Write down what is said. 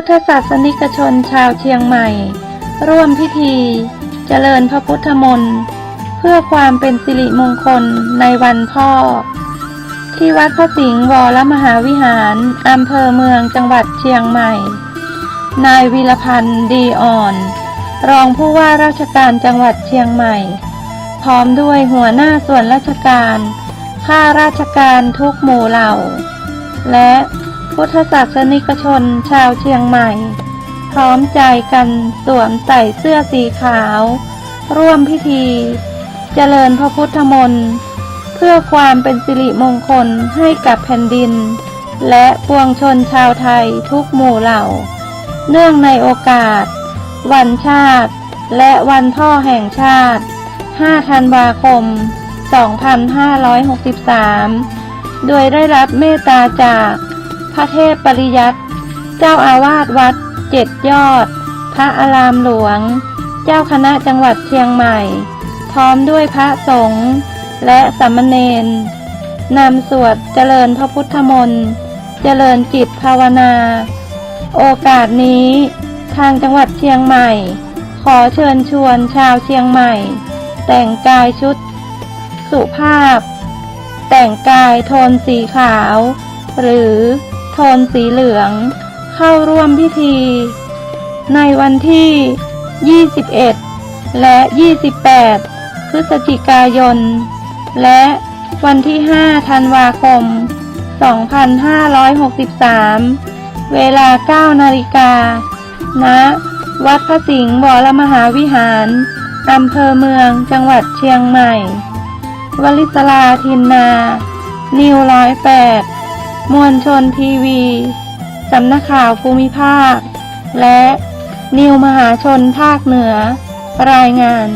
ทธศาสนิกชนชาวเชียงใหม่ ร่วมพิธี เจริญพระพุทธมนต์ เพื่อความเป็นสิริมงคลในวันพ่อ ที่วัดพระสิงห์วรมหาวิหารอำเภอเมืองจังหวัดเชียงใหม่ นายวีรพันธ์ดีอ่อน รองผู้ว่าราชการจังหวัดเชียงใหม่ พร้อมด้วยหัวหน้าส่วนราชการข้าราชการทุกหมู่เหล่า และ พุทธศาสนิกชนชาวเชียงใหม่ พร้อมใจกันสวมใส่เสื้อสีขาว ร่วมพิธี เจริญพระพุทธมนต์เพื่อความเป็นสิริมงคลให้กับแผ่นดิน และปวงชนชาวไทยทุกหมู่เหล่า เนื่องในโอกาส วันชาติ และวันพ่อแห่งชาติ 5 ธันวาคม 2563 โดยได้รับเมตตาจาก พระเทพปริยัติ เจ้าอาวาสวัดเจ็ดยอด พระอารามหลวง เจ้าคณะจังหวัดเชียงใหม่ พร้อมด้วยพระสงฆ์และสามเณรนำสวดเจริญพระพุทธมนต์ เจริญจิตภาวนา โอกาสนี้ ทางจังหวัดเชียงใหม่ ขอเชิญชวนชาวเชียงใหม่ แต่งกายชุด สุภาพ แต่งกายโทนสีขาว หรือ โทนสีเหลือง เข้าร่วมพิธี ในวันที่ 21 และ 28 พฤศจิกายน และวันที่ 5 ธันวาคม 2563 เวลา 9 นาฬิกาณวัดพระสิงห์วรมหาวิหาร อำเภอเมืองจังหวัดเชียงใหม่ วลิศลาทินนา นิวร้อยแปด มวลชนทีวี สำนักข่าวภูมิภาค และนิวมหาชนภาคเหนือ รายงาน